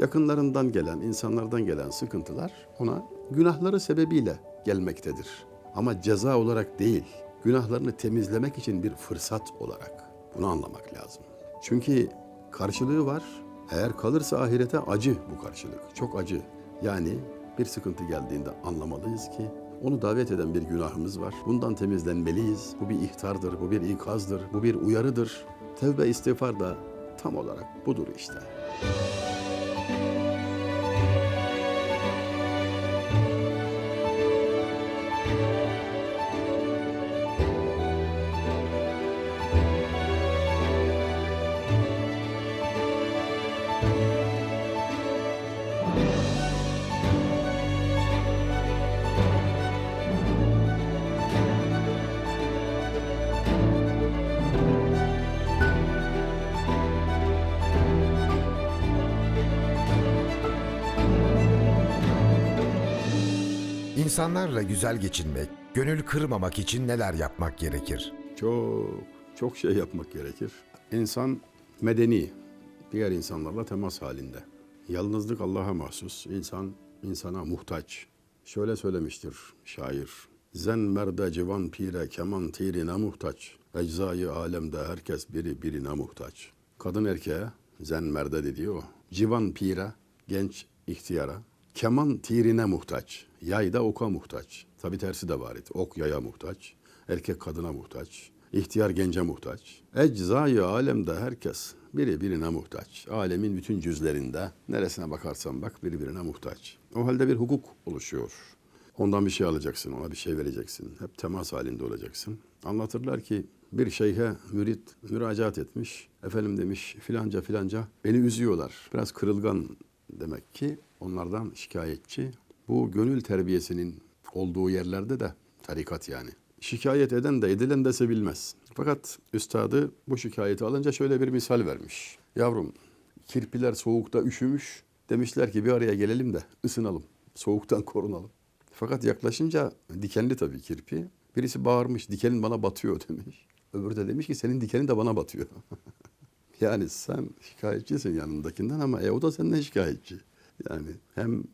yakınlarından gelen, insanlardan gelen sıkıntılar ona günahları sebebiyle gelmektedir. Ama ceza olarak değil, günahlarını temizlemek için bir fırsat olarak. Bunu anlamak lazım. Çünkü karşılığı var. Eğer kalırsa ahirete acı bu karşılık. Çok acı. Yani bir sıkıntı geldiğinde anlamalıyız ki onu davet eden bir günahımız var. Bundan temizlenmeliyiz. Bu bir ihtardır, bu bir ikazdır, bu bir uyarıdır. Tevbe istiğfar da tam olarak budur işte. İnsanlarla güzel geçinmek, gönül kırmamak için neler yapmak gerekir? Çok, çok şey yapmak gerekir. İnsan medeni, diğer insanlarla temas halinde. Yalnızlık Allah'a mahsus, insan insana muhtaç. Şöyle söylemiştir şair. Zen merde civan pire keman tirine muhtaç. Eczayı alemde herkes biri birine muhtaç. Kadın erkeğe zen merde dediği o. Civan pire genç ihtiyara. Keman tirine muhtaç. Yay da oka muhtaç. Tabi tersi de var. Ok yaya muhtaç. Erkek kadına muhtaç. İhtiyar gence muhtaç. Eczayı alemde herkes biri birine muhtaç. Alemin bütün cüzlerinde neresine bakarsan bak birbirine muhtaç. O halde bir hukuk oluşuyor. Ondan bir şey alacaksın, ona bir şey vereceksin. Hep temas halinde olacaksın. Anlatırlar ki bir şeyhe mürit müracaat etmiş. Efendim demiş filanca filanca beni üzüyorlar. Biraz kırılgan demek ki onlardan şikayetçi. Bu gönül terbiyesinin olduğu yerlerde de tarikat yani. Şikayet eden de edilen de sevilmez. Fakat üstadı bu şikayeti alınca şöyle bir misal vermiş. Yavrum kirpiler soğukta üşümüş. Demişler ki bir araya gelelim de ısınalım. Soğuktan korunalım. Fakat yaklaşınca dikenli tabii kirpi. Birisi bağırmış dikenin bana batıyor demiş. Öbürü de demiş ki senin dikenin de bana batıyor. yani sen şikayetçisin yanındakinden ama e, o da senden şikayetçi. Yani hem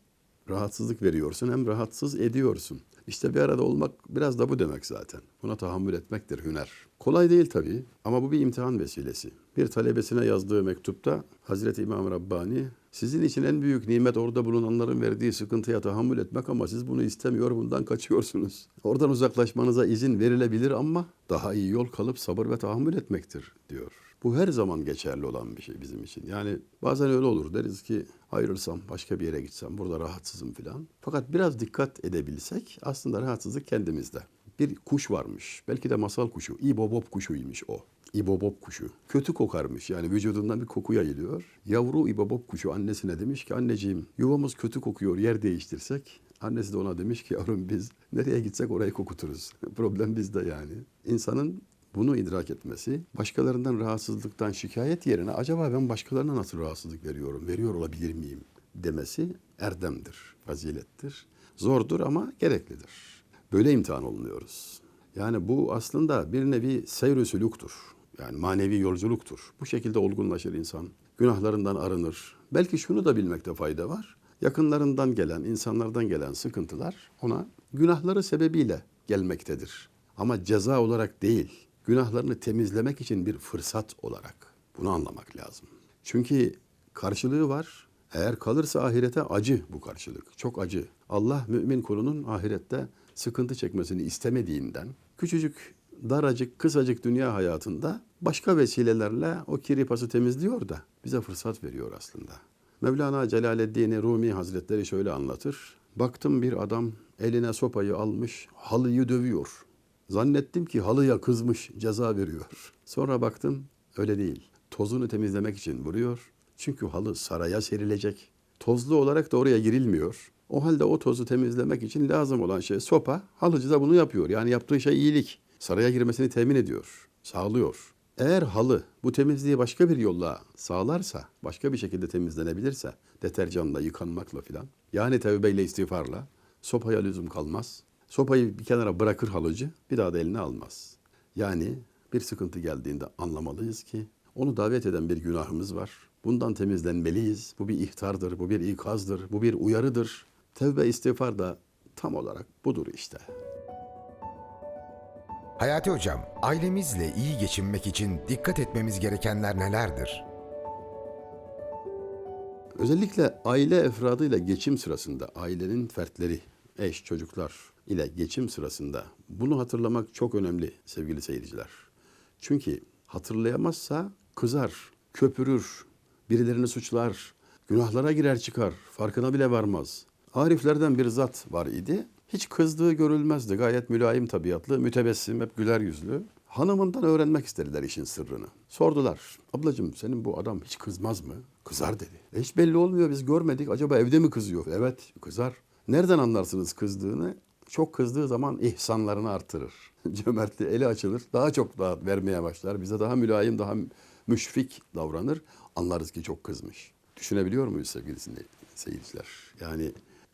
rahatsızlık veriyorsun hem rahatsız ediyorsun. İşte bir arada olmak biraz da bu demek zaten. Buna tahammül etmektir hüner. Kolay değil tabii ama bu bir imtihan vesilesi. Bir talebesine yazdığı mektupta Hazreti İmam Rabbani sizin için en büyük nimet orada bulunanların verdiği sıkıntıya tahammül etmek ama siz bunu istemiyor bundan kaçıyorsunuz. Oradan uzaklaşmanıza izin verilebilir ama daha iyi yol kalıp sabır ve tahammül etmektir diyor. Bu her zaman geçerli olan bir şey bizim için. Yani bazen öyle olur deriz ki ayrılsam başka bir yere gitsem burada rahatsızım filan. Fakat biraz dikkat edebilsek aslında rahatsızlık kendimizde. Bir kuş varmış. Belki de masal kuşu. İbobop kuşuymuş o. İbobop kuşu. Kötü kokarmış yani vücudundan bir koku yayılıyor. Yavru İbobop kuşu annesine demiş ki anneciğim yuvamız kötü kokuyor yer değiştirsek. Annesi de ona demiş ki yavrum biz nereye gitsek orayı kokuturuz. Problem bizde yani. İnsanın bunu idrak etmesi, başkalarından rahatsızlıktan şikayet yerine acaba ben başkalarına nasıl rahatsızlık veriyorum, veriyor olabilir miyim demesi erdemdir, fazilettir. Zordur ama gereklidir. Böyle imtihan olunuyoruz. Yani bu aslında bir nevi sülüktur. Yani manevi yolculuktur. Bu şekilde olgunlaşır insan. Günahlarından arınır. Belki şunu da bilmekte fayda var. Yakınlarından gelen, insanlardan gelen sıkıntılar ona günahları sebebiyle gelmektedir. Ama ceza olarak değil, günahlarını temizlemek için bir fırsat olarak. Bunu anlamak lazım. Çünkü karşılığı var. Eğer kalırsa ahirete acı bu karşılık. Çok acı. Allah mümin kulunun ahirette sıkıntı çekmesini istemediğinden küçücük, daracık, kısacık dünya hayatında başka vesilelerle o kiri pası temizliyor da bize fırsat veriyor aslında. Mevlana Celaleddin Rumi Hazretleri şöyle anlatır. Baktım bir adam eline sopayı almış, halıyı dövüyor. Zannettim ki halıya kızmış, ceza veriyor. Sonra baktım öyle değil. Tozunu temizlemek için vuruyor. Çünkü halı saraya serilecek. Tozlu olarak da oraya girilmiyor. O halde o tozu temizlemek için lazım olan şey sopa. Halıcı da bunu yapıyor. Yani yaptığı şey iyilik. Saraya girmesini temin ediyor, sağlıyor. Eğer halı bu temizliği başka bir yolla sağlarsa, başka bir şekilde temizlenebilirse, deterjanla, yıkanmakla filan, yani tevbeyle, istiğfarla, sopaya lüzum kalmaz. Sopayı bir kenara bırakır halıcı, bir daha da eline almaz. Yani bir sıkıntı geldiğinde anlamalıyız ki onu davet eden bir günahımız var. Bundan temizlenmeliyiz. Bu bir ihtardır, bu bir ikazdır, bu bir uyarıdır. Tevbe istiğfar da tam olarak budur işte. Hayati Hocam, ailemizle iyi geçinmek için dikkat etmemiz gerekenler nelerdir? Özellikle aile efradıyla geçim sırasında, ailenin fertleri, eş, çocuklar ile geçim sırasında bunu hatırlamak çok önemli sevgili seyirciler. Çünkü hatırlayamazsa kızar, köpürür, birilerini suçlar, günahlara girer çıkar, farkına bile varmaz. Ariflerden bir zat var idi. Hiç kızdığı görülmezdi. Gayet mülayim tabiatlı, mütebessim, hep güler yüzlü. Hanımından öğrenmek istediler işin sırrını. Sordular. Ablacığım senin bu adam hiç kızmaz mı? Kızar dedi. E hiç belli olmuyor biz görmedik. Acaba evde mi kızıyor? Evet kızar. Nereden anlarsınız kızdığını? Çok kızdığı zaman ihsanlarını artırır. Cömertliği eli açılır. Daha çok daha vermeye başlar. Bize daha mülayim, daha müşfik davranır. Anlarız ki çok kızmış. Düşünebiliyor muyuz sevgili seyirciler? Yani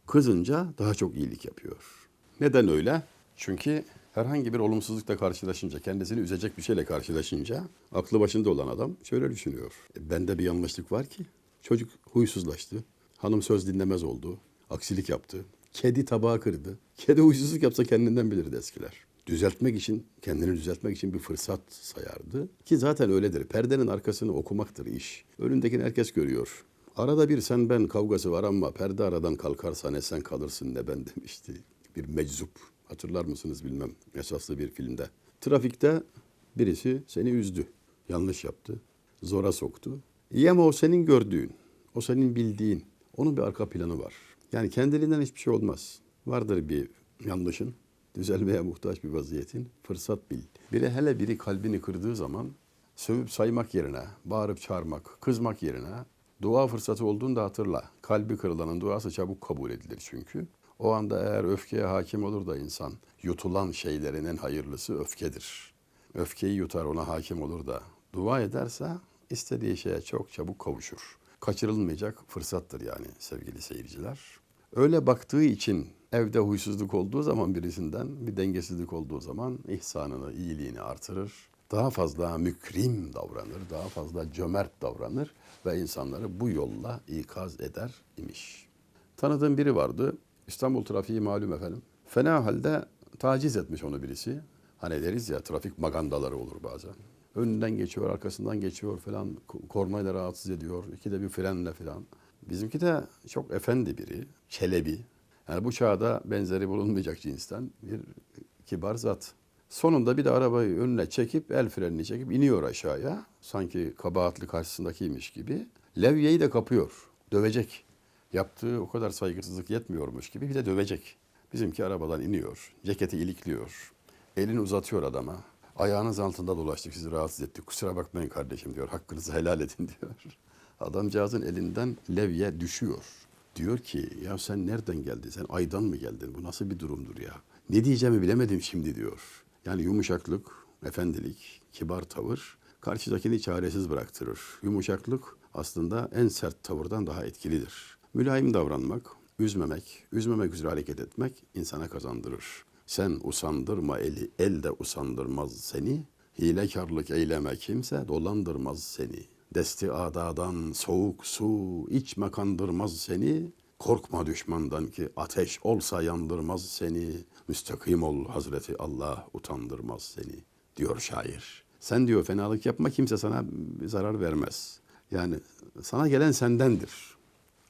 kızınca daha çok iyilik yapıyor. Neden öyle? Çünkü herhangi bir olumsuzlukla karşılaşınca, kendisini üzecek bir şeyle karşılaşınca aklı başında olan adam şöyle düşünüyor. E, bende bir yanlışlık var ki. Çocuk huysuzlaştı. Hanım söz dinlemez oldu. Aksilik yaptı. Kedi tabağı kırdı. Kedi huysuzluk yapsa kendinden bilirdi eskiler. Düzeltmek için, kendini düzeltmek için bir fırsat sayardı. Ki zaten öyledir. Perdenin arkasını okumaktır iş. Önündekini herkes görüyor. Arada bir sen ben kavgası var ama perde aradan kalkarsa ne sen kalırsın ne ben demişti. Bir meczup. Hatırlar mısınız bilmem. Esaslı bir filmde. Trafikte birisi seni üzdü. Yanlış yaptı. Zora soktu. İyi ama o senin gördüğün. O senin bildiğin. Onun bir arka planı var. Yani kendiliğinden hiçbir şey olmaz. Vardır bir yanlışın. Düzelmeye muhtaç bir vaziyetin. Fırsat bil. Biri hele biri kalbini kırdığı zaman sövüp saymak yerine, bağırıp çağırmak, kızmak yerine dua fırsatı olduğunda hatırla. Kalbi kırılanın duası çabuk kabul edilir çünkü. O anda eğer öfkeye hakim olur da insan yutulan şeylerin en hayırlısı öfkedir. Öfkeyi yutar ona hakim olur da dua ederse istediği şeye çok çabuk kavuşur. Kaçırılmayacak fırsattır yani sevgili seyirciler. Öyle baktığı için evde huysuzluk olduğu zaman birisinden bir dengesizlik olduğu zaman ihsanını, iyiliğini artırır. Daha fazla mükrim davranır, daha fazla cömert davranır ve insanları bu yolla ikaz eder imiş. Tanıdığım biri vardı. İstanbul trafiği malum efendim. Fena halde taciz etmiş onu birisi. Hani deriz ya trafik magandaları olur bazen. Önünden geçiyor, arkasından geçiyor falan. Kornayla rahatsız ediyor. İkide bir frenle falan. Bizimki de çok efendi biri. Çelebi. Yani bu çağda benzeri bulunmayacak cinsten bir kibar zat. Sonunda bir de arabayı önüne çekip el frenini çekip iniyor aşağıya. Sanki kabahatli karşısındakiymiş gibi. Levyeyi de kapıyor. Dövecek. Yaptığı o kadar saygısızlık yetmiyormuş gibi bir de dövecek. Bizimki arabadan iniyor. Ceketi ilikliyor. Elini uzatıyor adama. Ayağınız altında dolaştık sizi rahatsız ettik. Kusura bakmayın kardeşim diyor. Hakkınızı helal edin diyor. Adamcağızın elinden levye düşüyor. Diyor ki ya sen nereden geldin? Sen aydan mı geldin? Bu nasıl bir durumdur ya? Ne diyeceğimi bilemedim şimdi diyor. Yani yumuşaklık, efendilik, kibar tavır karşıdakini çaresiz bıraktırır. Yumuşaklık aslında en sert tavırdan daha etkilidir. Mülayim davranmak, üzmemek, üzmemek üzere hareket etmek insana kazandırır. Sen usandırma eli, el de usandırmaz seni. Hilekarlık eyleme kimse dolandırmaz seni. Desti adadan soğuk su içme kandırmaz seni. Korkma düşmandan ki ateş olsa yandırmaz seni. Müstakim ol Hazreti Allah utandırmaz seni diyor şair. Sen diyor fenalık yapma kimse sana zarar vermez. Yani sana gelen sendendir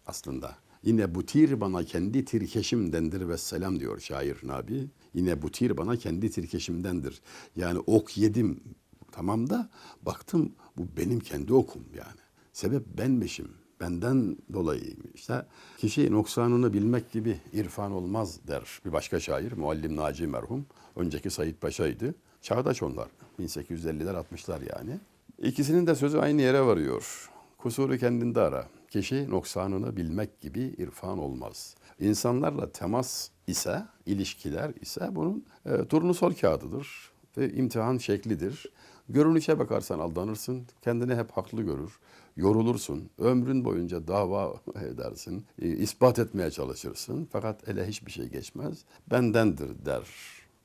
aslında. Yine bu tir bana kendi tirkeşimdendir ve selam diyor şair Nabi. Yine bu tir bana kendi tirkeşimdendir. Yani ok yedim tamam da baktım bu benim kendi okum yani. Sebep benmişim. Benden dolayı işte kişi noksanını bilmek gibi irfan olmaz der bir başka şair Muallim Naci merhum. Önceki Said Paşa'ydı. Çağdaş onlar. 1850'ler 60'lar yani. İkisinin de sözü aynı yere varıyor. Kusuru kendinde ara. Kişi noksanını bilmek gibi irfan olmaz. İnsanlarla temas ise, ilişkiler ise bunun e, turnusol kağıdıdır ve imtihan şeklidir. Görünüşe bakarsan aldanırsın, kendini hep haklı görür, yorulursun, ömrün boyunca dava edersin, e, ispat etmeye çalışırsın fakat ele hiçbir şey geçmez. Bendendir der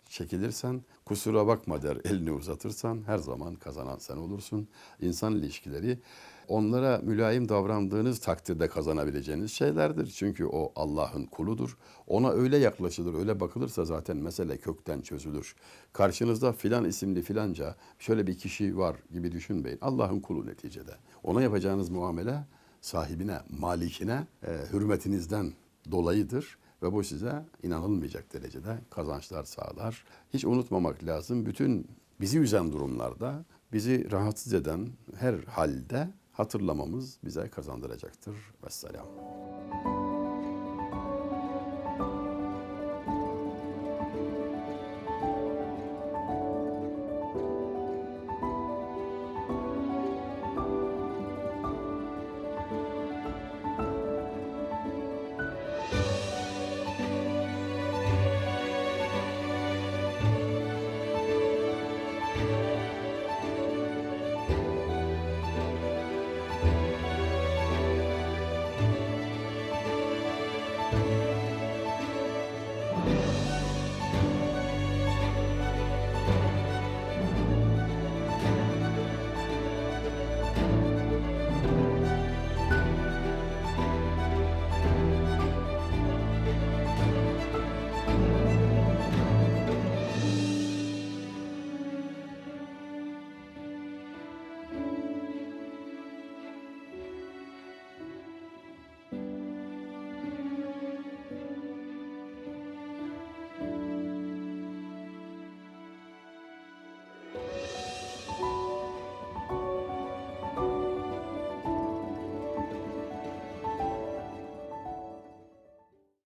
çekilirsen, kusura bakma der elini uzatırsan her zaman kazanan sen olursun. İnsan ilişkileri onlara mülayim davrandığınız takdirde kazanabileceğiniz şeylerdir. Çünkü o Allah'ın kuludur. Ona öyle yaklaşılır, öyle bakılırsa zaten mesele kökten çözülür. Karşınızda filan isimli filanca şöyle bir kişi var gibi düşünmeyin. Allah'ın kulu neticede. Ona yapacağınız muamele sahibine, malikine e, hürmetinizden dolayıdır ve bu size inanılmayacak derecede kazançlar sağlar. Hiç unutmamak lazım. Bütün bizi üzen durumlarda, bizi rahatsız eden her halde hatırlamamız bize kazandıracaktır. Vesselam.